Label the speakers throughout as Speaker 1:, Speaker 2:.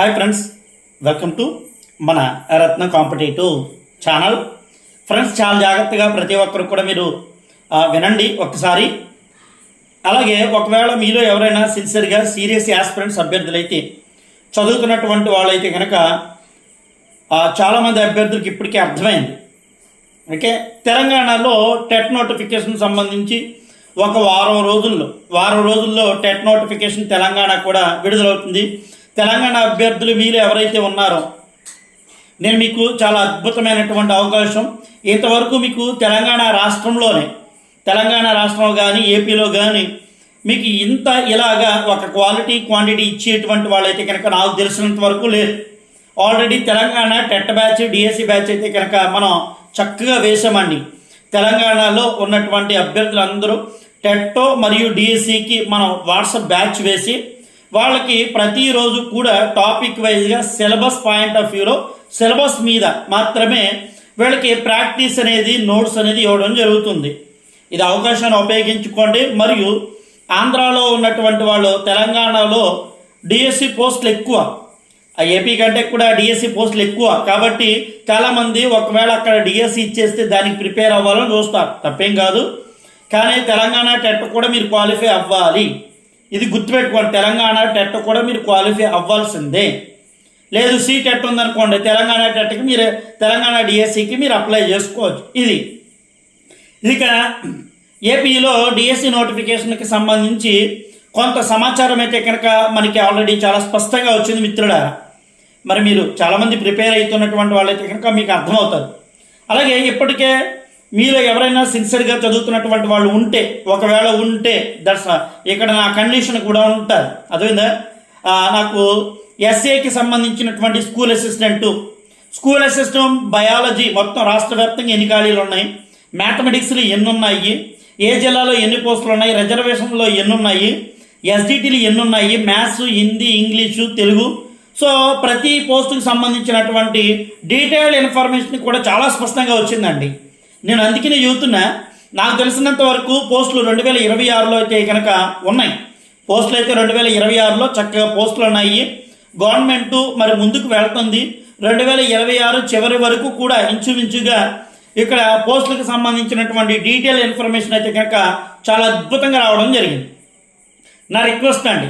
Speaker 1: Hi friends welcome to మన రత్న competitive channel. Friends చాలా జాగ్రత్తగా ప్రతి ఒక్కరు కూడా మీరు వినండి ఒకసారి అలాగే ఒకవేళ మీలో ఎవరైనా సిన్సియర్గా సీరియస్ యాస్పిరెంట్స్ అభ్యర్థులైతే చదువుతున్నటువంటి వాళ్ళైతే కనుక చాలామంది అభ్యర్థులకు ఇప్పటికే అర్థమైంది. ఓకే? తెలంగాణలో టెట్ నోటిఫికేషన్ సంబంధించి ఒక వారం రోజుల్లో వారం రోజుల్లో టెట్ నోటిఫికేషన్ తెలంగాణ కూడా విడుదలవుతుంది. తెలంగాణ అభ్యర్థులు మీరు ఎవరైతే ఉన్నారో నేను మీకు చాలా అద్భుతమైనటువంటి అవకాశం. ఇంతవరకు మీకు తెలంగాణ రాష్ట్రంలోనే తెలంగాణ రాష్ట్రంలో కానీ ఏపీలో కానీ మీకు ఇంత ఇలాగా ఒక క్వాలిటీ క్వాంటిటీ ఇచ్చేటువంటి వాళ్ళైతే కనుక నాకు తెలిసినంత వరకు లేదు. Already Telangana TET batch DSC batch అయితే కనుక మనం చక్కగా వేసామండి తెలంగాణలో ఉన్నటువంటి అభ్యర్థులందరూ టెట్టో మరియు డిఎస్సికి మనం వాట్సాప్ బ్యాచ్ వేసి వాళ్ళకి ప్రతిరోజు కూడా టాపిక్ వైజ్గా సిలబస్ పాయింట్ ఆఫ్ వ్యూలో సిలబస్ మీద మాత్రమే వీళ్ళకి ప్రాక్టీస్ అనేది నోట్స్ అనేది ఇవ్వడం జరుగుతుంది. ఇది అవకాశాన్ని ఉపయోగించుకోండి. మరియు ఆంధ్రాలో ఉన్నటువంటి వాళ్ళు తెలంగాణలో డిఎస్సి పోస్టులు ఎక్కువ. ఏపీ కంటే కూడా డిఎస్సి పోస్టులు ఎక్కువ. కాబట్టి చాలామంది ఒకవేళ అక్కడ డిఎస్సి ఇచ్చేస్తే దానికి ప్రిపేర్ అవ్వాలని చూస్తారు. తప్పేం కాదు. కానీ తెలంగాణ టెట్ కూడా మీరు క్వాలిఫై అవ్వాలి. ఇది గుర్తుపెట్టుకోండి తెలంగాణ టెట్ కూడా మీరు క్వాలిఫై అవ్వాల్సిందే. లేదు సీ టెట్ ఉందనుకోండి తెలంగాణ టెట్కి మీరు తెలంగాణ డిఎస్సికి మీరు అప్లై చేసుకోవచ్చు. ఇది. ఇక ఏపీలో డిఎస్సి నోటిఫికేషన్కి సంబంధించి కొంత సమాచారం అయితే కనుక మనకి ఆల్రెడీ చాలా స్పష్టంగా వచ్చింది మిత్రుడా మరి మీరు చాలామంది ప్రిపేర్ అవుతున్నటువంటి వాళ్ళైతే కనుక మీకు అర్థమవుతుంది అలాగే ఇప్పటికే మీరు ఎవరైనా సిన్సియర్గా చదువుతున్నటువంటి వాళ్ళు ఉంటే ఒకవేళ ఉంటే దట్స్ ఇక్కడ నా కండిషన్ కూడా ఉంటుంది అదేవిధంగా నాకు ఎస్ఏకి సంబంధించినటువంటి school assistant. School assistant biology మొత్తం రాష్ట్ర వ్యాప్తంగా ఎన్ని ఖాళీలు ఉన్నాయి? మ్యాథమెటిక్స్లో ఎన్ని ఉన్నాయి ఏ జిల్లాలో ఎన్ని పోస్టులు ఉన్నాయి? రిజర్వేషన్లో ఎన్ని ఉన్నాయి ఎస్డిటీలు ఎన్ని ఉన్నాయి maths Hindi English Telugu. So ప్రతి పోస్టుకి సంబంధించినటువంటి డీటెయిల్డ్ ఇన్ఫర్మేషన్ కూడా చాలా స్పష్టంగా వచ్చిందండి. నేను అందుకనే చెబుతున్నా నాకు తెలిసినంత వరకు పోస్టులు రెండు వేల ఇరవై ఆరులో అయితే కనుక ఉన్నాయి. పోస్టులు అయితే రెండు వేల ఇరవై ఆరులో చక్కగా పోస్టులు ఉన్నాయి. గవర్నమెంట్ మరి ముందుకు వెళ్తుంది. రెండు వేల ఇరవై ఆరు చివరి వరకు కూడా ఇంచుమించుగా ఇక్కడ పోస్టులకు సంబంధించినటువంటి డీటెయిల్ ఇన్ఫర్మేషన్ అయితే కనుక చాలా అద్భుతంగా రావడం జరిగింది. నా రిక్వెస్ట్ అండి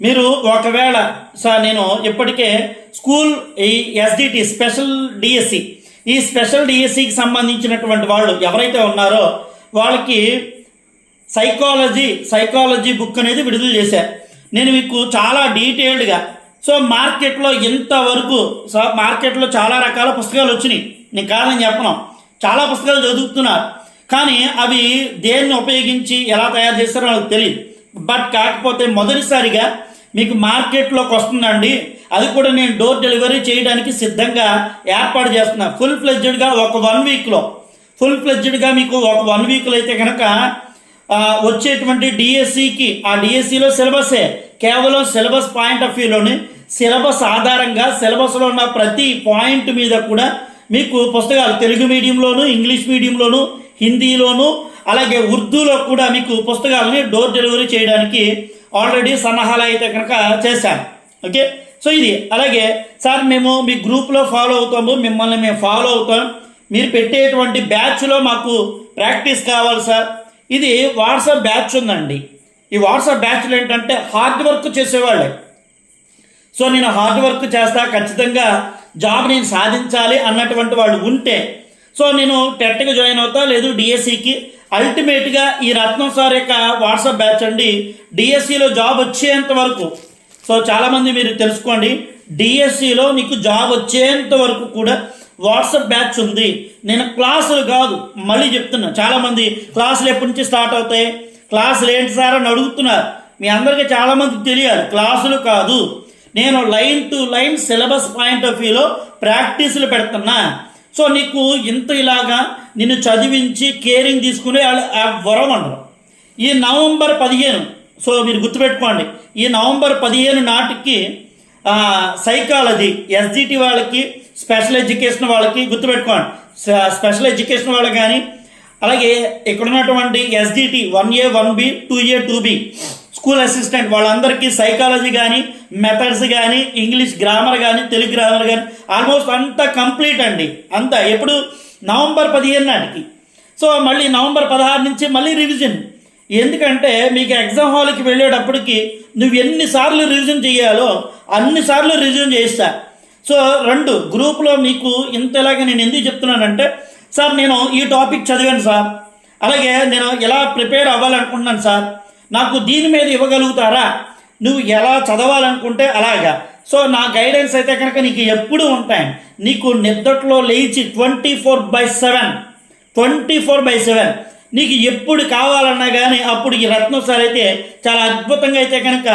Speaker 1: మీరు ఒకవేళ సార్ నేను ఇప్పటికే స్కూల్ ఈ ఎస్డిటి స్పెషల్ డిఎస్సి ఈ స్పెషల్ డిఎస్సికి సంబంధించినటువంటి వాళ్ళు ఎవరైతే ఉన్నారో వాళ్ళకి సైకాలజీ సైకాలజీ బుక్ అనేది విడుదల చేశారు. నేను మీకు చాలా డీటెయిల్డ్గా సో మార్కెట్లో ఇంతవరకు సో మార్కెట్లో చాలా రకాల పుస్తకాలు వచ్చినాయి. నేను కాదని చెప్పను. చాలా పుస్తకాలు చదువుతున్నారు. కానీ అవి దేన్ని ఉపయోగించి ఎలా తయారు చేస్తారో నాకు తెలియదు బట్ కాకపోతే మొదటిసారిగా మీకు మార్కెట్లోకి వస్తుందండి. అది కూడా నేను డోర్ డెలివరీ చేయడానికి సిద్ధంగా ఏర్పాటు చేస్తున్నా. ఫుల్ ఫ్లెడ్జ్డ్గా ఒక వన్ వీక్లో ఫుల్ ఫ్లెడ్జ్డ్గా మీకు ఒక వన్ వీక్లో అయితే కనుక వచ్చేటువంటి డిఎస్సికి ఆ డిఎస్సిలో సిలబసే కేవలం సిలబస్ పాయింట్ ఆఫ్ వ్యూలోని. సిలబస్ ఆధారంగా సిలబస్లో ఉన్న ప్రతి పాయింట్ మీద కూడా మీకు పుస్తకాలు తెలుగు మీడియంలోను ఇంగ్లీష్ మీడియంలోను హిందీలోను అలాగే ఉర్దూలో కూడా మీకు పుస్తకాలని డోర్ డెలివరీ చేయడానికి ఆల్రెడీ సన్నాహాలు అయితే కనుక చేశాను ఓకే సో ఇది. అలాగే సార్ మేము మీ గ్రూప్లో ఫాలో అవుతాము. మిమ్మల్ని మేము ఫాలో అవుతాం. మీరు పెట్టేటువంటి బ్యాచ్లో మాకు ప్రాక్టీస్ కావాలి సార్. ఇది వాట్సాప్ బ్యాచ్ ఉందండి. ఈ వాట్సాప్ బ్యాచ్లు ఏంటంటే హార్డ్ వర్క్ చేసేవాళ్ళే. సో నేను హార్డ్ వర్క్ చేస్తా ఖచ్చితంగా జాబ్ నేను సాధించాలి అన్నటువంటి వాళ్ళు ఉంటే. సో నేను టెట్కి జాయిన్ అవుతా లేదు డిఎస్సికి అల్టిమేట్గా ఈ రత్నం సార్ యొక్క వాట్సాప్ బ్యాచ్ అండి. డిఎస్సిలో జాబ్ వచ్చేంత వరకు. సో చాలామంది మీరు తెలుసుకోండి. డిఎస్సిలో నీకు జాబ్ వచ్చేంత వరకు కూడా వాట్సాప్ బ్యాచ్ ఉంది. నేను క్లాసులు కాదు మళ్ళీ చెప్తున్నా. చాలామంది క్లాసులు ఎప్పటి నుంచి స్టార్ట్ అవుతాయి? క్లాసులు ఏంటి సార్ అని అడుగుతున్నారు. మీ అందరికీ చాలామందికి తెలియాలి. క్లాసులు కాదు. నేను line to line syllabus point of వ్యూలో ప్రాక్టీసులు పెడుతున్నా. సో నీకు ఇంత ఇలాగా నిన్ను చదివించి కేరింగ్ తీసుకునే ఆ వరం అంటారు. ఈ నవంబర్ పదిహేను సో మీరు గుర్తుపెట్టుకోండి. ఈ నవంబర్ పదిహేను నాటికి సైకాలజీ ఎస్జిటి వాళ్ళకి స్పెషల్ ఎడ్యుకేషన్ వాళ్ళకి గుర్తుపెట్టుకోండి. స్పెషల్ ఎడ్యుకేషన్ వాళ్ళకి కానీ అలాగే ఇక్కడ ఉన్నటువంటి SGT one A one B two A two B school assistant వాళ్ళందరికీ సైకాలజీ కానీ మెథడ్స్ కానీ ఇంగ్లీష్ గ్రామర్ కానీ తెలుగు గ్రామర్ కానీ ఆల్మోస్ట్ అంతా కంప్లీట్ అండి. అంతా ఎప్పుడు? నవంబర్ పదిహేను నాటికి. సో మళ్ళీ నవంబర్ పదహారు నుంచి మళ్ళీ రివిజన్ ఎందుకంటే మీకు ఎగ్జామ్ హాల్కి వెళ్ళేటప్పటికి నువ్వు ఎన్నిసార్లు రివిజన్ చేయాలో అన్నిసార్లు రివిజన్ చేస్తా సో రెండు గ్రూప్లో మీకు ఇంతలాగా నేను ఎందుకు చెప్తున్నానంటే సార్ నేను ఈ టాపిక్ చదివాను సార్. అలాగే నేను ఎలా ప్రిపేర్ అవ్వాలనుకుంటున్నాను సార్. నాకు దీని మీద ఇవ్వగలుగుతారా? నువ్వు ఎలా చదవాలనుకుంటే అలాగా. సో నా గైడెన్స్ అయితే కనుక నీకు ఎప్పుడు ఉంటాయి. నీకు నిద్దట్లో లేచి twenty four by seven twenty four by seven నీకు ఎప్పుడు కావాలన్నా కానీ అప్పుడు ఈ రత్నం సార్ అయితే చాలా అద్భుతంగా అయితే కనుక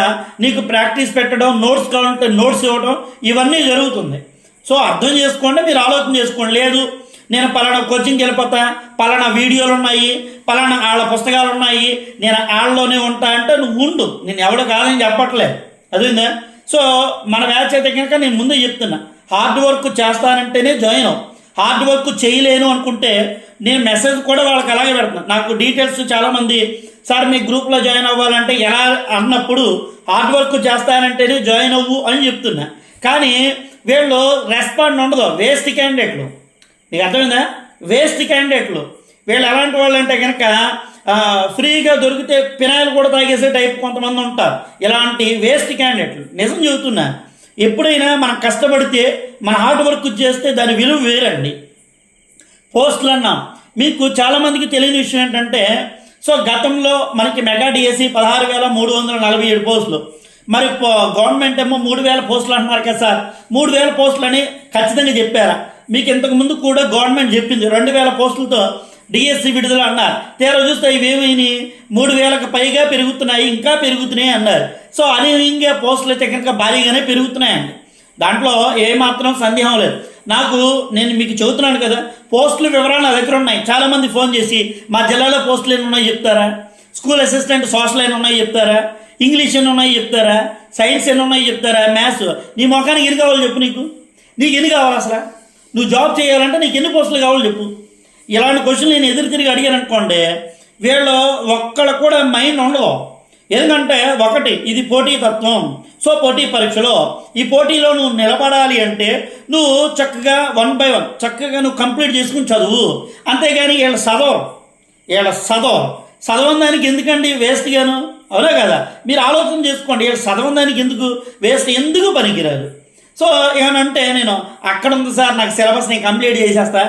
Speaker 1: నీకు ప్రాక్టీస్ పెట్టడం నోట్స్ కావాలంటే నోట్స్ ఇవ్వడం ఇవన్నీ జరుగుతుంది. సో అర్థం చేసుకోండి మీరు ఆలోచన చేసుకోండి. లేదు నేను పలానా కోచింగ్కి వెళ్ళిపోతా పలానా వీడియోలు ఉన్నాయి పలానా వాళ్ళ పుస్తకాలు ఉన్నాయి నేను వాళ్ళలోనే ఉంటా అంటే నువ్వు ఉండు. నేను ఎవడు కాదని చెప్పట్లేదు అదేందా సో మన బ్యాచ్ అయితే కనుక నేను ముందే చెప్తున్నా. హార్డ్ వర్క్ చేస్తానంటేనే జాయిన్ అవు. హార్డ్ వర్క్ చేయలేను అనుకుంటే నేను మెసేజ్ కూడా వాళ్ళకి అలాగే పెడుతున్నాను నాకు డీటెయిల్స్ చాలామంది సార్ మీ గ్రూప్లో జాయిన్ అవ్వాలంటే ఎలా? అన్నప్పుడు హార్డ్ వర్క్ చేస్తానంటేనే జాయిన్ అవ్వు అని చెప్తున్నా. కానీ వీళ్ళు రెస్పాండ్ ఉండదు. వేస్ట్ క్యాండిడేట్లు మీకు అర్థమైందా? వేస్ట్ క్యాండిడేట్లు. వీళ్ళు ఎలాంటి వాళ్ళు అంటే కనుక ఫ్రీగా దొరికితే పినాయిలు కూడా తాగేసే టైప్ కొంతమంది ఉంటారు. ఇలాంటి వేస్ట్ క్యాండిడేట్లు. నిజం చెబుతున్నా ఎప్పుడైనా మనం కష్టపడితే మన హార్డ్ వర్క్ చేస్తే దాని విలువ వేరండి. పోస్టులు అన్నాం. మీకు చాలామందికి తెలియని విషయం ఏంటంటే సో గతంలో మనకి మెగా డిఎస్సి పదహారు వేల మూడు వందల నలభై ఏడు పోస్టులు. మరి గవర్నమెంట్ ఏమో మూడు వేల పోస్టులు అంటున్నారు కదా సార్. మూడు వేల పోస్టులు అని ఖచ్చితంగా చెప్పారా? మీకు ఇంతకు ముందు కూడా గవర్నమెంట్ చెప్పింది రెండు వేల పోస్టులతో డిఎస్సి విడుదల అన్నారు. తీరా చూస్తే ఇవేమైనాయి మూడు వేలకు పైగా పెరుగుతున్నాయి ఇంకా పెరుగుతున్నాయి అన్నారు. సో అనూహ్యంగా పోస్టులు అయితే కనుక భారీగానే పెరుగుతున్నాయండి. దాంట్లో ఏమాత్రం సందేహం లేదు. నాకు నేను మీకు చెబుతున్నాను కదా పోస్టుల వివరాలు నా దగ్గర ఉన్నాయి. చాలామంది ఫోన్ చేసి మా జిల్లాలో పోస్టులు ఎన్ని ఉన్నాయి చెప్తారా? స్కూల్ అసిస్టెంట్ సోషల్ ఎన్ని ఉన్నాయి చెప్తారా? ఇంగ్లీష్ ఎన్ని ఉన్నాయి చెప్తారా? సైన్స్ ఎన్ని ఉన్నాయి చెప్తారా? మ్యాథ్స్ నీ మొఖానికి ఎన్ని కావాలి చెప్పు నీకు. నీకు ఎన్ని కావాలి అసలు? నువ్వు జాబ్ చేయాలంటే నీకు ఎన్ని పోస్టులు కావాలి చెప్పు. ఇలాంటి క్వశ్చన్ నేను ఎదురు తిరిగి అడిగాను అనుకోండి వీళ్ళు ఒక్కడ కూడా మైండ్ ఉండదు. ఎందుకంటే ఒకటి ఇది పోటీ తత్వం. సో పోటీ పరీక్షలో ఈ పోటీలో నువ్వు నిలబడాలి అంటే నువ్వు చక్కగా వన్ బై వన్ చక్కగా నువ్వు కంప్లీట్ చేసుకుని చదువు. అంతేగాని వీళ్ళ చదవరు. వీళ్ళ చదవరు. చదవం దానికి ఎందుకండి వేస్ట్గాను అవునా కదా? మీరు ఆలోచన చేసుకోండి వీళ్ళు చదవని దానికి ఎందుకు? వేస్ట్ ఎందుకు పనికిరాదు? సో ఏమనంటే నేను అక్కడ ఉంది సార్ నాకు సిలబస్ నేను కంప్లీట్ చేసేస్తా.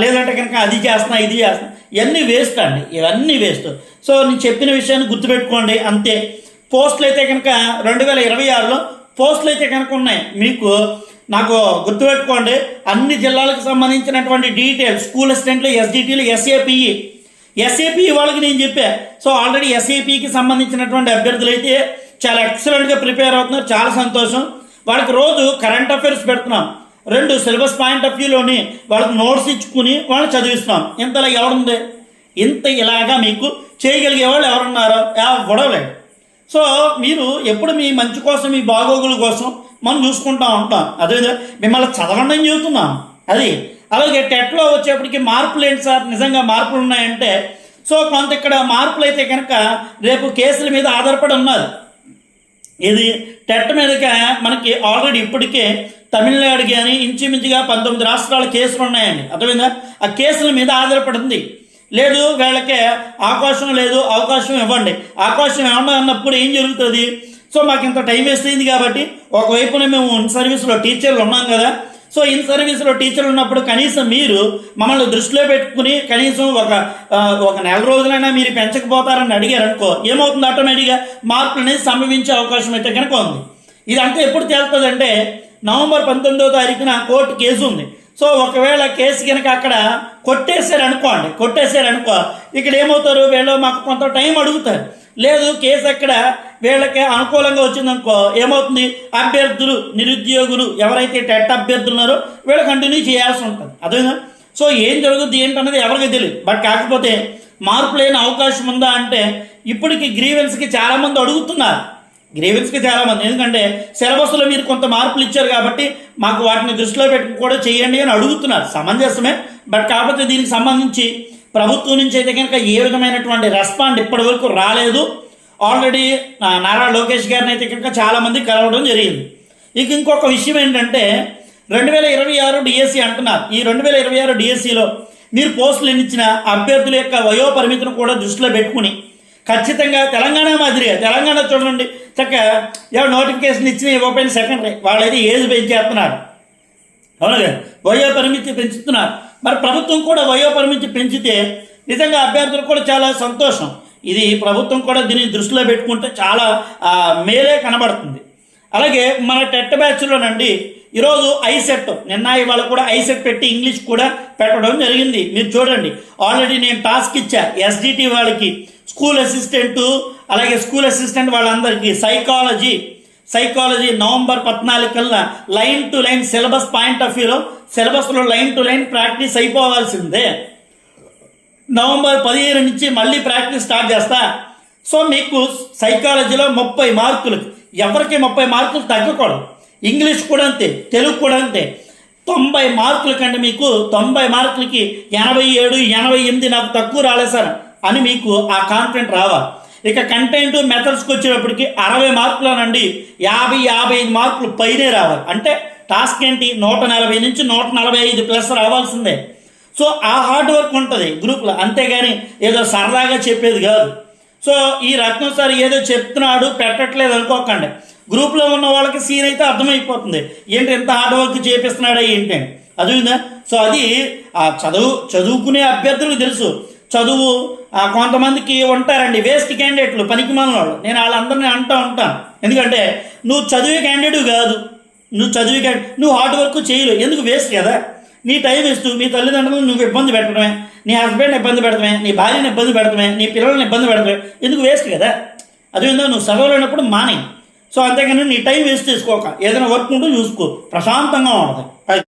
Speaker 1: లేదంటే కనుక అది చేస్తున్నా ఇది చేస్తున్నా. ఇవన్నీ వేస్ట్ అండి ఇవన్నీ వేస్ట్. సో నేను చెప్పిన విషయాన్ని గుర్తుపెట్టుకోండి అంతే. పోస్టులు అయితే కనుక రెండు వేల ఇరవై ఆరులో పోస్టులు అయితే కనుక ఉన్నాయి. మీకు నాకు గుర్తుపెట్టుకోండి అన్ని జిల్లాలకు సంబంధించినటువంటి డీటెయిల్స్ స్కూల్ అసిస్టెంట్లు ఎస్డిటీలు ఎస్ఏపిఈ ఎస్ఏపిఈ వాళ్ళకి నేను చెప్పా. సో ఆల్రెడీ ఎస్ఏపికి సంబంధించినటువంటి అభ్యర్థులు అయితే చాలా ఎక్సలెంట్గా ప్రిపేర్ అవుతున్నారు చాలా సంతోషం. వాళ్ళకి రోజు కరెంట్ అఫైర్స్ పెడుతున్నాం. రెండు సిలబస్ పాయింట్ ఆఫ్ వ్యూలోని వాళ్ళకి నోట్స్ ఇచ్చుకుని వాళ్ళని చదివిస్తున్నాం. ఇంతలా ఎవరుంది ఇంత ఇలాగా మీకు చేయగలిగే వాళ్ళు ఎవరున్నారో? గొడవలేదు సో మీరు ఎప్పుడు మీ మంచి కోసం మీ బాగోగుల కోసం మనం చూసుకుంటా ఉంటాం. అదే మిమ్మల్ని చదవండి అని చెబుతున్నాం. అది. అలాగే టెట్లో వచ్చేప్పటికి మార్పులు ఏంటి సార్? నిజంగా మార్పులు ఉన్నాయంటే సో కొంత ఇక్కడ మార్పులు అయితే కనుక రేపు కేసుల మీద ఆధారపడి ఉన్నది. ఇది టెట్ మీదగా మనకి ఆల్రెడీ ఇప్పటికే తమిళనాడు కానీ ఇంచుమించుగా పంతొమ్మిది రాష్ట్రాల కేసులు ఉన్నాయండి. అర్థమైందా? ఆ కేసుల మీద ఆధారపడింది. లేదు వీళ్ళకి అవకాశం లేదు అవకాశం ఇవ్వండి. అవకాశం ఇవ్వండి అన్నప్పుడు ఏం జరుగుతుంది? సో మాకు ఇంత టైం వేస్ట్ అయింది కాబట్టి ఒకవైపున మేము సర్వీస్లో టీచర్లు ఉన్నాం కదా సో ఇన్ సర్వీస్లో టీచర్లు ఉన్నప్పుడు కనీసం మీరు మమ్మల్ని దృష్టిలో పెట్టుకుని కనీసం ఒక ఒక నెల రోజులైనా మీరు పెంచకపోతారని అడిగారు అనుకో ఏమవుతుంది ఆటోమేటిక్గా మార్పులు అనేది సంభవించే అవకాశం అయితే కనుక ఉంది. ఇదంతా ఎప్పుడు తేలుతుందంటే నవంబర్ పంతొమ్మిదో తారీఖున కోర్టు కేసు ఉంది. సో ఒకవేళ కేసు కనుక అక్కడ కొట్టేశారు అనుకోండి కొట్టేశారు అనుకో ఇక్కడ ఏమవుతారు? వీళ్ళు మాకు కొంత టైం అడుగుతారు. లేదు కేసు అక్కడ వీళ్ళకి అనుకూలంగా వచ్చిందనుకో ఏమవుతుంది? అభ్యర్థులు నిరుద్యోగులు ఎవరైతే టెట్ అభ్యర్థులు ఉన్నారో వీళ్ళు కంటిన్యూ చేయాల్సి ఉంటుంది. అదేనా సో ఏం జరుగుద్ది ఏంటన్నది ఎవరికి తెలియదు బట్ కాకపోతే మార్పు లేని అవకాశం ఉందా అంటే ఇప్పటికి గ్రీవెన్స్కి చాలామంది అడుగుతున్నారు. గ్రీవెన్స్కి చాలామంది. ఎందుకంటే సిలబస్లో మీరు కొంత మార్పులు ఇచ్చారు కాబట్టి మాకు వాటిని దృష్టిలో పెట్టుకుని కూడా చేయండి అని అడుగుతున్నారు. సమంజసమే. బట్ కాకపోతే దీనికి సంబంధించి ప్రభుత్వం నుంచి అయితే కనుక ఏ విధమైనటువంటి రెస్పాండ్ ఇప్పటి వరకు రాలేదు. ఆల్రెడీ నా- నారా లోకేష్ గారిని అయితే కనుక చాలామంది కలవడం జరిగింది. ఇక ఇంకొక విషయం ఏంటంటే రెండు వేల ఇరవై ఆరు డిఎస్సి అంటున్నారు. ఈ రెండు వేల ఇరవై ఆరు డిఎస్సిలో మీరు పోస్టులు ఎన్నిచ్చిన అభ్యర్థుల యొక్క వయో పరిమితిని కూడా దృష్టిలో పెట్టుకుని ఖచ్చితంగా తెలంగాణ మాదిరిగా తెలంగాణ చూడండి చక్కగా ఎవరు నోటిఫికేషన్ ఇచ్చిన ఇవ్వకపోయిన సెకండరీ వాళ్ళైతే ఏజ్ పెంచేస్తున్నారు. అవును కదా? వయో పరిమితి పెంచుతున్నారు. మరి ప్రభుత్వం కూడా వయో పరిమితి పెంచితే నిజంగా అభ్యర్థులకు కూడా చాలా సంతోషం. ఇది ప్రభుత్వం కూడా దీన్ని దృష్టిలో పెట్టుకుంటే చాలా మేలే కనబడుతుంది. అలాగే మన టెట్ బ్యాచ్లోనండి ఈరోజు ఐసెట్ నిన్న ఇవాళ కూడా ఐసెట్ పెట్టి ఇంగ్లీష్ కూడా పెట్టడం జరిగింది. మీరు చూడండి ఆల్రెడీ నేను టాస్క్ ఇచ్చా ఎస్డిటి వాళ్ళకి స్కూల్ అసిస్టెంటు అలాగే స్కూల్ అసిస్టెంట్ వాళ్ళందరికీ సైకాలజీ సైకాలజీ నవంబర్ పద్నాలుగు కల్లా line to line syllabus point of వ్యూలో సిలబస్లో లైన్ టు లైన్ ప్రాక్టీస్ అయిపోవాల్సిందే. నవంబర్ పదిహేను నుంచి మళ్ళీ ప్రాక్టీస్ స్టార్ట్ చేస్తా. సో మీకు సైకాలజీలో ముప్పై మార్కులు ఎవరికి ముప్పై మార్కులు తగ్గకూడదు. ఇంగ్లీష్ కూడా అంతే తెలుగు కూడా అంతే. తొంభై మార్కుల కంటే మీకు తొంభై మార్కులకి ఎనభై ఏడు ఎనభై ఎనిమిది నాకు తక్కువ రాలేదు సార్ అని మీకు ఆ కాన్ఫిడెంట్ రావాలి. ఇక కంటెంట్ మెథడ్స్కి వచ్చేటప్పటికి అరవై మార్కులనండి. యాభై యాభై ఐదు మార్కులు పైనే రావాలి. అంటే టాస్క్ ఏంటి? నూట నలభై నుంచి నూట నలభై ఐదు ప్లస్ రావాల్సిందే. సో ఆ హార్డ్ వర్క్ ఉంటుంది గ్రూప్లో అంతేగాని ఏదో సరదాగా చెప్పేది కాదు. సో ఈ రత్నం సార్ ఏదో చెప్తున్నాడు పెట్టట్లేదు అనుకోకండి. గ్రూప్లో ఉన్న వాళ్ళకి సీన్ అయితే అర్థమైపోతుంది. ఏంటి ఎంత హార్డ్ వర్క్ చేపిస్తున్నాడా ఏంటి అది సో అది ఆ చదువు చదువుకునే అభ్యర్థులకు తెలుసు. చదువు కొంతమందికి ఉంటారండి వేస్ట్ క్యాండిడేట్లు పనికి వాళ్ళు నేను వాళ్ళందరినీ అంటూ ఉంటాను ఎందుకంటే నువ్వు చదివే క్యాండిడేట్ కాదు. నువ్వు చదివే క్యాండిడేట్ నువ్వు హార్డ్ వర్క్ చేయలేవు. ఎందుకు వేస్ట్ కదా? నీ టైం ఇస్తూ మీ తల్లిదండ్రులను నువ్వు ఇబ్బంది పెట్టడమే. నీ హస్బెండ్ ఇబ్బంది పెడతామే నీ భార్యని ఇబ్బంది పెడతామే నీ పిల్లల్ని ఇబ్బంది పెడతామే ఎందుకు వేస్ట్ కదా? అది ఏందో నువ్వు చదవలేనప్పుడు మానే సో అంతేగాని నీ టైం వేస్ట్ చేసుకోక. ఏదైనా వర్క్ ఉంటూ చూసుకో. ప్రశాంతంగా ఉంటుంది.